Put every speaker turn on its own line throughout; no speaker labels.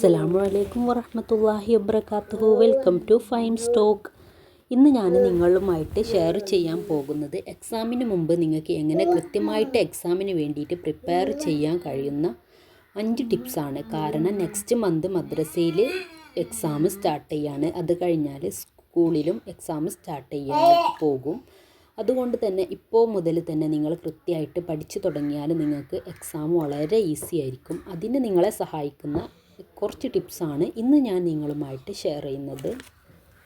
അസ്സലാമു അലൈക്കും വറഹ്മത്തുള്ളാഹി വബറകാതുഹു വെൽക്കം ടു ഫൈം സ്റ്റോക്ക് ഇന്ന് ഞാൻ നിങ്ങളുമായിട്ട് ഷെയർ ചെയ്യാൻ പോകുന്നത് എക്സാമിന് മുമ്പ് നിങ്ങൾക്ക് എങ്ങനെ കൃത്യമായിട്ട് എക്സാമിന് വേണ്ടിയിട്ട് പ്രിപ്പയർ ചെയ്യാൻ കഴിയുന്ന അഞ്ച് ടിപ്സാണ് കാരണം നെക്സ്റ്റ് മന്ത് മദ്രസയിൽ എക്സാം സ്റ്റാർട്ട് ചെയ്യാണ്. അത് കഴിഞ്ഞാൽ സ്കൂളിലും എക്സാം സ്റ്റാർട്ട് ചെയ്യാൻ പോകും. അതുകൊണ്ട് തന്നെ ഇപ്പോൾ മുതൽ തന്നെ നിങ്ങൾ കൃത്യമായിട്ട് പഠിച്ചു തുടങ്ങിയാൽ നിങ്ങൾക്ക് എക്സാം വളരെ ഈസി ആയിരിക്കും. അതിന് നിങ്ങളെ സഹായിക്കുന്ന കുറച്ച് ടിപ്സാണ് ഇന്ന് ഞാൻ നിങ്ങളുമായിട്ട് ഷെയർ ചെയ്യുന്നത്.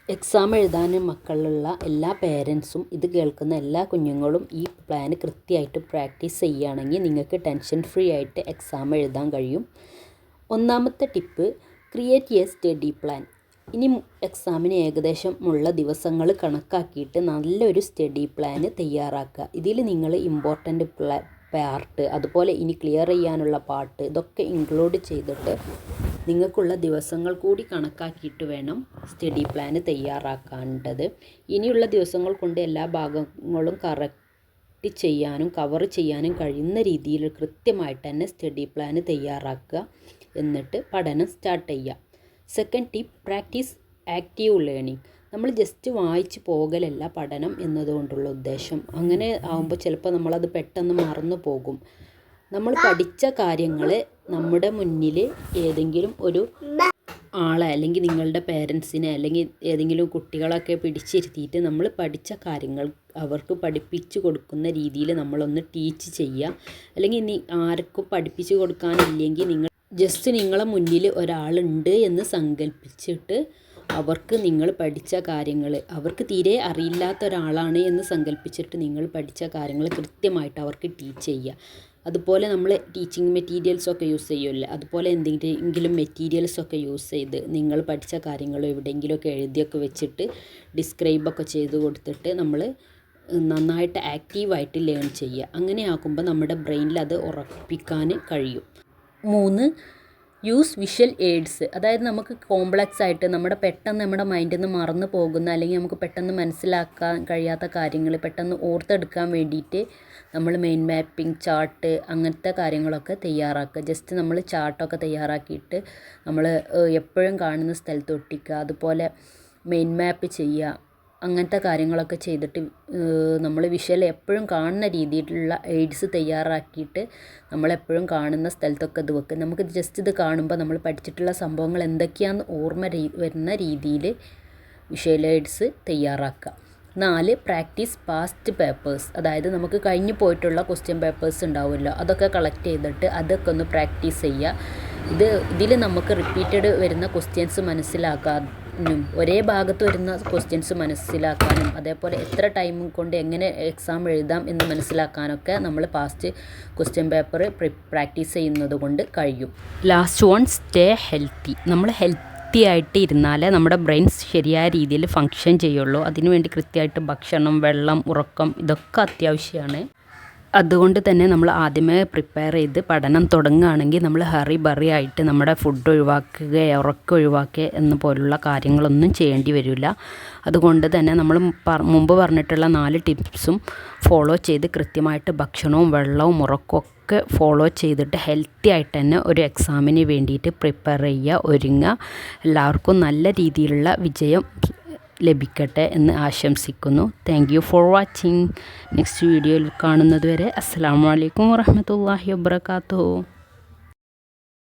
എക്സാം എഴുതാൻ മക്കളുള്ള എല്ലാ പേരൻസും ഇത് കേൾക്കുന്ന എല്ലാ കുഞ്ഞുങ്ങളും ഈ പ്ലാൻ കൃത്യമായിട്ട് പ്രാക്ടീസ് ചെയ്യുകയാണെങ്കിൽ നിങ്ങൾക്ക് ടെൻഷൻ ഫ്രീ ആയിട്ട് എക്സാം എഴുതാൻ കഴിയും. ഒന്നാമത്തെ tip create a study plan ഇനി എക്സാമിന് ഏകദേശം ഉള്ള ദിവസങ്ങൾ കണക്കാക്കിയിട്ട് നല്ലൊരു സ്റ്റഡി പ്ലാൻ തയ്യാറാക്കുക. ഇതിൽ നിങ്ങൾ ഇമ്പോർട്ടന്റ് പാർട്ട് അതുപോലെ ഇനി ക്ലിയർ ചെയ്യാനുള്ള പാർട്ട് ഇതൊക്കെ ഇൻക്ലൂഡ് ചെയ്തിട്ട് നിങ്ങൾക്കുള്ള ദിവസങ്ങൾ കൂടി കണക്കാക്കിയിട്ട് വേണം സ്റ്റഡി പ്ലാൻ തയ്യാറാക്കേണ്ടത്. ഇനിയുള്ള ദിവസങ്ങൾ കൊണ്ട് എല്ലാ ഭാഗങ്ങളും കറക്റ്റ് ചെയ്യാനും കവർ ചെയ്യാനും കഴിയുന്ന രീതിയിൽ കൃത്യമായിട്ട് തന്നെ സ്റ്റഡി പ്ലാൻ തയ്യാറാക്കുക. എന്നിട്ട് പഠനം സ്റ്റാർട്ട് ചെയ്യുക. Second tip practice active learning. നമ്മൾ ജസ്റ്റ് വായിച്ച് പോകലല്ല പഠനം എന്നതുകൊണ്ടുള്ള ഉദ്ദേശം. അങ്ങനെ ആകുമ്പോൾ ചിലപ്പോൾ നമ്മളത് പെട്ടെന്ന് മറന്നു പോകും. നമ്മൾ പഠിച്ച കാര്യങ്ങൾ നമ്മുടെ മുന്നിൽ ഏതെങ്കിലും ഒരു ആളെ അല്ലെങ്കിൽ നിങ്ങളുടെ പേരൻസിനെ അല്ലെങ്കിൽ ഏതെങ്കിലും കുട്ടികളൊക്കെ പിടിച്ചിരുത്തിയിട്ട് നമ്മൾ പഠിച്ച കാര്യങ്ങൾ അവർക്ക് പഠിപ്പിച്ചു കൊടുക്കുന്ന രീതിയിൽ നമ്മളൊന്ന് ടീച്ച് ചെയ്യുക. അല്ലെങ്കിൽ ഇനി ആർക്കും പഠിപ്പിച്ചു കൊടുക്കാനില്ലെങ്കിൽ നിങ്ങൾ ജസ്റ്റ് നിങ്ങളെ മുന്നിൽ ഒരാളുണ്ട് എന്ന് സങ്കല്പിച്ചിട്ട് അവർക്ക് നിങ്ങൾ പഠിച്ച കാര്യങ്ങൾ അവർക്ക് തീരെ അറിയില്ലാത്ത ഒരാളാണ് എന്ന് സങ്കല്പിച്ചിട്ട് നിങ്ങൾ പഠിച്ച കാര്യങ്ങൾ കൃത്യമായിട്ട് അവർക്ക് ടീച്ച് ചെയ്യുക. അതുപോലെ നമ്മൾ ടീച്ചിങ് മെറ്റീരിയൽസൊക്കെ യൂസ് ചെയ്യുമല്ലോ. അതുപോലെ എന്തെങ്കിലും മെറ്റീരിയൽസൊക്കെ യൂസ് ചെയ്ത് നിങ്ങൾ പഠിച്ച കാര്യങ്ങൾ എവിടെയെങ്കിലുമൊക്കെ എഴുതിയൊക്കെ വെച്ചിട്ട് ഡിസ്ക്രൈബൊക്കെ ചെയ്ത് കൊടുത്തിട്ട് നമ്മൾ നന്നായിട്ട് ആക്റ്റീവായിട്ട് ലേൺ ചെയ്യുക. അങ്ങനെ ആക്കുമ്പോൾ നമ്മുടെ ബ്രെയിനിൽ അത് ഉറപ്പിക്കാൻ കഴിയും. മൂന്ന് യൂസ് വിഷ്വൽ എയ്ഡ്സ് അതായത് നമുക്ക് കോംപ്ലക്സ് ആയിട്ട് നമ്മുടെ പെട്ടെന്ന് നമ്മുടെ മൈൻഡിൽ നിന്ന് മറന്നു പോകുന്ന അല്ലെങ്കിൽ നമുക്ക് പെട്ടെന്ന് മനസ്സിലാക്കാൻ കഴിയാത്ത കാര്യങ്ങൾ പെട്ടെന്ന് ഓർത്തെടുക്കാൻ വേണ്ടിയിട്ട് നമ്മൾ മെയിൻ മാപ്പിംഗ് ചാർട്ട് അങ്ങനത്തെ കാര്യങ്ങളൊക്കെ തയ്യാറാക്കുക. ജസ്റ്റ് നമ്മൾ ചാർട്ടൊക്കെ തയ്യാറാക്കിയിട്ട് നമ്മൾ എപ്പോഴും കാണുന്ന സ്ഥലത്ത് ഒട്ടിക്കുക. അതുപോലെ മെയിൻ മാപ്പ് ചെയ്യുക. അങ്ങനത്തെ കാര്യങ്ങളൊക്കെ ചെയ്തിട്ട് നമ്മൾ വിഷ്വൽ എപ്പോഴും കാണുന്ന രീതിയിലുള്ള എയ്ഡ്സ് തയ്യാറാക്കിയിട്ട് നമ്മളെപ്പോഴും കാണുന്ന സ്ഥലത്തൊക്കെ ഇത് വെക്കുക നമുക്ക് ജസ്റ്റ് ഇത് കാണുമ്പോൾ നമ്മൾ പഠിച്ചിട്ടുള്ള സംഭവങ്ങൾ എന്തൊക്കെയാണെന്ന് ഓർമ്മ വരുന്ന രീതിയിൽ വിഷ്വൽ എയ്ഡ്സ് തയ്യാറാക്കുക. നാല് പ്രാക്ടീസ് പാസ്റ്റ് പേപ്പേഴ്സ്. അതായത് നമുക്ക് കഴിഞ്ഞു പോയിട്ടുള്ള ക്വസ്റ്റ്യൻ പേപ്പേഴ്സ് ഉണ്ടാവുമല്ലോ അതൊക്കെ കളക്ട് ചെയ്തിട്ട് അതൊക്കെ ഒന്ന് പ്രാക്ടീസ് ചെയ്യുക. ഇത് ഇതിൽ നമുക്ക് റിപ്പീറ്റഡ് വരുന്ന ക്വസ്റ്റ്യൻസ് മനസ്സിലാക്കാനും ഒരേ ഭാഗത്ത് വരുന്ന ക്വസ്റ്റ്യൻസ് മനസ്സിലാക്കാനും അതേപോലെ എത്ര ടൈം കൊണ്ട് എങ്ങനെ എക്സാം എഴുതാം എന്ന് മനസ്സിലാക്കാനൊക്കെ നമ്മൾ പാസ്റ്റ് ക്വസ്റ്റ്യൻ പേപ്പർ പ്രാക്ടീസ് ചെയ്യുന്നത് കൊണ്ട് കഴിയും. ലാസ്റ്റ് വൺ സ്റ്റേ ഹെൽത്തി നമ്മൾ ഹെൽത്തി വൃത്തിയായിട്ട് ഇരുന്നാലേ നമ്മുടെ ബ്രെയിൻസ് ശരിയായ രീതിയിൽ ഫങ്ഷൻ ചെയ്യുള്ളൂ. അതിനുവേണ്ടി കൃത്യമായിട്ട് ഭക്ഷണം വെള്ളം ഉറക്കം ഇതൊക്കെ അത്യാവശ്യമാണ്. അതുകൊണ്ട് തന്നെ നമ്മൾ ആദ്യമേ പ്രിപ്പയർ ചെയ്ത് പഠനം തുടങ്ങുകയാണെങ്കിൽ നമ്മൾ ഹറി ബറി ആയിട്ട് നമ്മുടെ ഫുഡ് ഒഴിവാക്കുക ഉറക്കം ഒഴിവാക്കുക എന്ന പോലുള്ള കാര്യങ്ങളൊന്നും ചെയ്യേണ്ടി വരില്ല. അതുകൊണ്ട് തന്നെ നമ്മൾ മുമ്പ് പറഞ്ഞിട്ടുള്ള നാല് ടിപ്സും ഫോളോ ചെയ്ത് കൃത്യമായിട്ട് ഭക്ഷണവും വെള്ളവും ഉറക്കവും ഒക്കെ ഫോളോ ചെയ്തിട്ട് ഹെൽത്തി ആയിട്ട് തന്നെ ഒരു എക്സാമിന് വേണ്ടിയിട്ട് പ്രിപ്പയർ ചെയ്യുക ഒരുങ്ങുക. എല്ലാവർക്കും നല്ല രീതിയിലുള്ള വിജയം ലഭിക്കട്ടെ എന്ന് ആശംസിക്കുന്നു. താങ്ക് ഫോർ വാച്ചിങ് നെക്സ്റ്റ് വീഡിയോയിൽ കാണുന്നതുവരെ അസ്സാം വലൈക്കും വാഹമത്തല്ലാഹി വാബർക്കാത്തു